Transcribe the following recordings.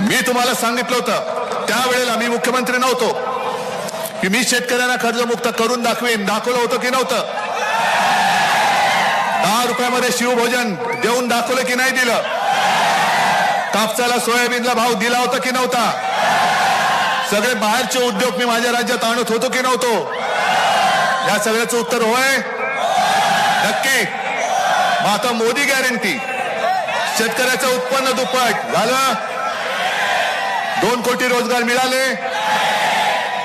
मी तुम्हाला सांगितलं होतं. त्यावेळेला मी मुख्यमंत्री नव्हतो. की मी शेतकऱ्यांना कर्जमुक्त करून दाखवेन. दाखवलं होतं की नव्हतं. दहा रुपयामध्ये शिवभोजन देऊन दाखवलं की नाही दिलं. कापसाला सोयाबीनला भाव दिला होता की नव्हता? सगळे बाहेरचे उद्योग मी माझ्या राज्यात आणत होतो की नव्हतो? या सगळ्याचं उत्तर होय? नक्की. मग आता मोदी गॅरंटी शेतकऱ्याचं उत्पन्न दुप्पट. झालं? दोन कोटी रोजगार मिळाले.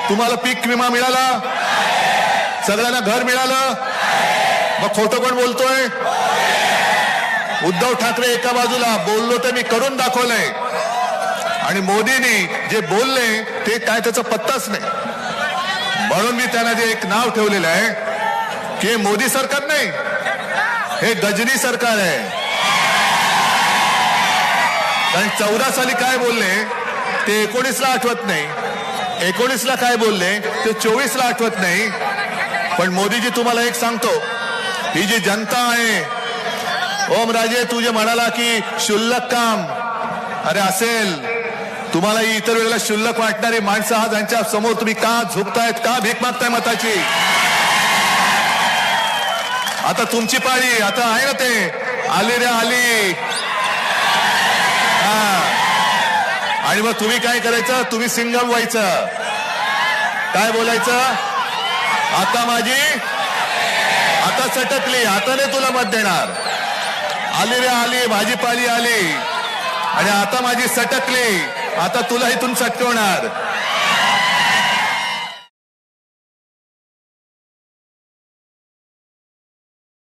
तुम्हाला पीक विमा मिळाला. सगळ्यांना घर मिळालं. मग खोटं कोण बोलतोय? उद्धव ठाकरे एका बाजूला बोललो तर मी करून दाखवलंय. आणि मोदींनी जे बोलले ते काय त्याचा पत्ताच नाही. म्हणून मी त्यांना जे एक नाव ठेवलेलं आहे की हे मोदी सरकार नाही हे गजनी सरकार आहे. कारण चौदा साली काय बोलले? ते एकोणीसला आठवत नाही. एकोणीसला काय बोलले ते चोवीसला आठवत नाही. पण मोदीजी तुम्हाला एक सांगतो ही जी जनता आहे ओम राजे तू जे म्हणाला की शुल्लक काम अरे असेल. तुम्हाला ही इतर वेळेला शुल्लक वाटणारी माणसं आज यांच्या समोर तुम्ही का झुकतायत का भीक मागताय मताची? आता तुमची पाळी आता आहे ना ते आली रे आली हा आणि मग तुम्ही काय करायचं? तुम्ही सिंगल व्हायचं. काय बोलायचं? आता माझी आता सटकली. आता नाही तुला मत देणार. आली रे आली भाजीपाली आली. आणि आता माझी सटकली. आता तुला इथून सटकवणार.